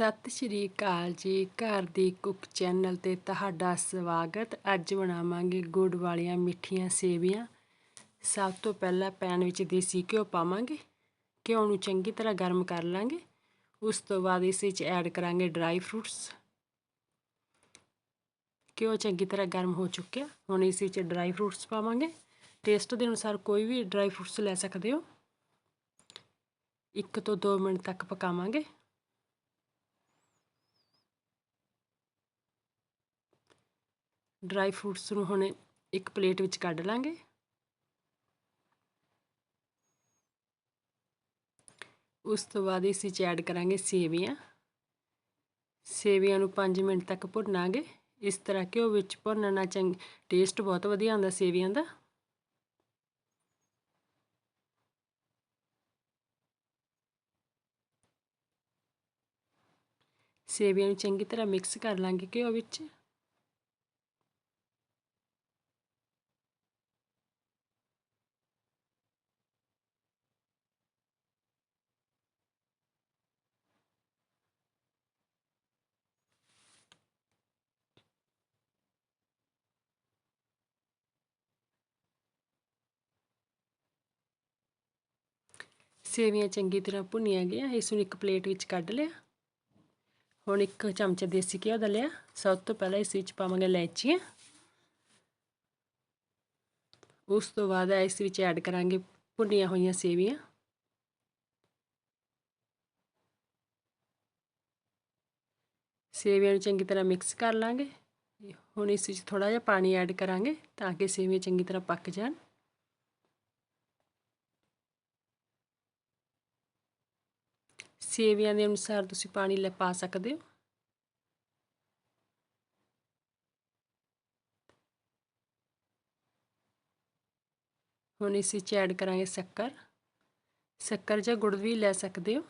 ਸਤਿ ਸ਼੍ਰੀ ਅਕਾਲ ਜੀ। ਘਰ ਦੀ ਕੁੱਕ ਚੈਨਲ ਤੇ ਤੁਹਾਡਾ ਸਵਾਗਤ। ਅੱਜ ਬਣਾਵਾਂਗੇ ਗੁੜ ਵਾਲੀਆਂ ਮਿੱਠੀਆਂ ਸੇਵੀਆਂ। ਸਭ ਤੋਂ ਪਹਿਲਾਂ ਪੈਨ ਵਿੱਚ ਦੇਸੀ ਘਿਓ ਪਾਵਾਂਗੇ। ਘਿਓ ਨੂੰ ਚੰਗੀ ਤਰ੍ਹਾਂ ਗਰਮ ਕਰ ਲਾਂਗੇ। ਉਸ ਤੋਂ ਬਾਅਦ ਇਸ ਵਿੱਚ ਐਡ ਕਰਾਂਗੇ ਡਰਾਈ ਫਰੂਟਸ। ਘਿਓ ਚੰਗੀ ਤਰ੍ਹਾਂ ਗਰਮ ਹੋ ਚੁੱਕਿਆ। ਹੁਣ ਇਸ ਵਿੱਚ ਡਰਾਈ ਫਰੂਟਸ ਪਾਵਾਂਗੇ। ਟੇਸਟ ਦੇ ਅਨੁਸਾਰ ਕੋਈ ਵੀ ਡਰਾਈ ਫਰੂਟਸ ਲੈ ਸਕਦੇ ਹੋ। 1 ਤੋਂ 2 ਮਿੰਟ ਤੱਕ ਪਕਾਵਾਂਗੇ। ਡਰਾਈ ਫਰੂਟਸ ਨੂੰ ਹੁਣ ਇੱਕ ਪਲੇਟ ਵਿੱਚ ਕੱਢ ਲਾਂਗੇ। ਉਸ ਤੋਂ ਬਾਅਦ ਇਸ ਵਿੱਚ ਐਡ ਕਰਾਂਗੇ ਸੇਵੀਆਂ। ਸੇਵੀਆਂ ਨੂੰ 5 ਮਿੰਟ ਤੱਕ ਭੁੰਨਾਂਗੇ। ਇਸ ਤਰ੍ਹਾਂ ਘਿਓ ਵਿੱਚ ਭੁੰਨਣ ਨਾਲ ਚੰਗ, ਟੇਸਟ ਬਹੁਤ ਵਧੀਆ ਆਉਂਦਾ ਸੇਵੀਆਂ ਦਾ। ਸੇਵੀਆਂ ਨੂੰ ਚੰਗੀ ਤਰ੍ਹਾਂ ਮਿਕਸ ਕਰ ਲਾਂਗੇ ਘਿਓ ਵਿੱਚ। ਸੇਵੀਆਂ ਚੰਗੀ ਤਰ੍ਹਾਂ ਭੁੰਨੀਆਂ ਗਈਆਂ ਇਸ ਨੂੰ ਇੱਕ ਪਲੇਟ ਵਿੱਚ ਕੱਢ ਲਿਆ। ਹੁਣ ਇੱਕ ਚਮਚਾ ਦੇਸੀ ਘਿਓ ਦਾ ਲਿਆ। ਸਭ ਤੋਂ ਪਹਿਲਾਂ ਇਸ ਵਿੱਚ ਪਾਵਾਂਗੇ ਇਲਾਇਚੀਆਂ। ਉਸ ਤੋਂ ਬਾਅਦ ਇਸ ਵਿੱਚ ਐਡ ਕਰਾਂਗੇ ਭੁੰਨੀਆਂ ਹੋਈਆਂ ਸੇਵੀਆਂ। ਸੇਵੀਆਂ ਨੂੰ ਚੰਗੀ ਤਰ੍ਹਾਂ ਮਿਕਸ ਕਰ ਲਾਂਗੇ। ਹੁਣ ਇਸ ਵਿੱਚ ਥੋੜਾ ਜਿਹਾ ਪਾਣੀ ਐਡ ਕਰਾਂਗੇ ਤਾਂ ਕਿ ਸੇਵੀਆਂ ਚੰਗੀ ਤਰ੍ਹਾਂ ਪੱਕ ਜਾਣ। ਸੇਵੀਆਂ ਦੇ ਅਨੁਸਾਰ ਤੁਸੀਂ ਪਾਣੀ ਲੈ ਪਾ ਸਕਦੇ ਹੋ। ਹੁਣ ਇਸ ਵਿੱਚ ਐਡ ਕਰਾਂਗੇ ਸ਼ੱਕਰ। ਸ਼ੱਕਰ ਜਾਂ ਗੁੜ ਵੀ ਲੈ ਸਕਦੇ ਹੋ।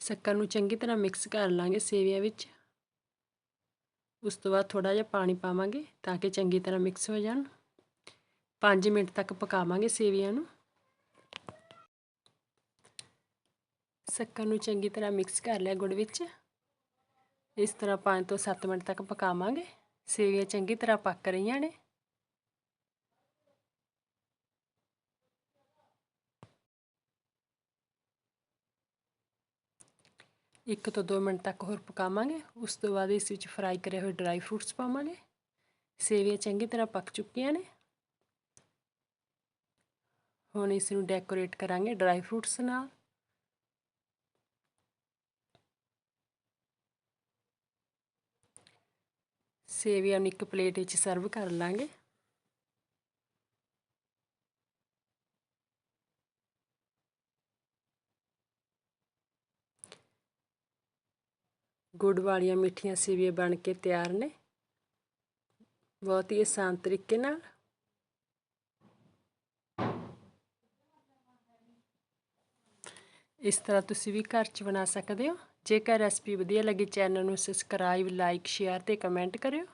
ਸ਼ੱਕਰ ਨੂੰ ਚੰਗੀ ਤਰ੍ਹਾਂ ਮਿਕਸ ਕਰ ਲਾਂਗੇ ਸੇਵੀਆਂ ਵਿੱਚ। ਉਸ ਤੋਂ ਬਾਅਦ ਥੋੜਾ ਜਿਹਾ ਪਾਣੀ ਪਾਵਾਂਗੇ ਤਾਂ ਕਿ ਚੰਗੀ ਤਰ੍ਹਾਂ ਮਿਕਸ ਹੋ ਜਾਣ। 5 ਮਿੰਟ ਤੱਕ ਪਕਾਵਾਂਗੇ ਸੇਵੀਆਂ ਨੂੰ। ਸ਼ੱਕਰ ਨੂੰ ਚੰਗੀ ਤਰ੍ਹਾਂ ਮਿਕਸ ਕਰ ਲਿਆ ਗੁੜ ਵਿੱਚ। ਇਸ ਤਰ੍ਹਾਂ 5 ਤੋਂ 7 ਮਿੰਟ ਤੱਕ ਪਕਾਵਾਂਗੇ। ਸੇਵੀਆਂ ਚੰਗੀ ਤਰ੍ਹਾਂ ਪੱਕ ਰਹੀਆਂ ਨੇ। ਇੱਕ ਤੋਂ 2 ਮਿੰਟ ਤੱਕ ਹੋਰ ਪਕਾਵਾਂਗੇ। ਉਸ ਤੋਂ ਬਾਅਦ ਇਸ ਵਿੱਚ ਫਰਾਈ ਕਰੇ ਹੋਏ ਡਰਾਈ ਫਰੂਟਸ ਪਾਵਾਂਗੇ। ਸੇਵੀਆਂ ਚੰਗੀ ਤਰ੍ਹਾਂ ਪੱਕ ਚੁੱਕੀਆਂ ਨੇ। ਹੁਣ ਇਸ ਨੂੰ ਡੈਕੋਰੇਟ ਕਰਾਂਗੇ ਡਰਾਈ ਫਰੂਟਸ ਨਾਲ। ਸੇਵੀਆਂ ਨੂੰ ਇੱਕ ਪਲੇਟ ਵਿੱਚ ਸਰਵ ਕਰ ਲਾਂਗੇ। ਗੁੜ ਵਾਲੀਆਂ ਮਿੱਠੀਆਂ ਸੇਵੀਆਂ ਬਣ ਕੇ ਤਿਆਰ ਨੇ। ਬਹੁਤ ਹੀ ਆਸਾਨ ਤਰੀਕੇ ਨਾਲ। ਇਸ ਤਰ੍ਹਾਂ ਤੁਸੀਂ ਵੀ ਘਰ 'ਚ ਬਣਾ ਸਕਦੇ ਹੋ। ਜੇਕਰ ਰੈਸਪੀ ਵਧੀਆ ਲੱਗੀ ਚੈਨਲ ਨੂੰ ਸਬਸਕ੍ਰਾਈਬ ਲਾਈਕ ਸ਼ੇਅਰ ਅਤੇ ਕਮੈਂਟ ਕਰਿਓ।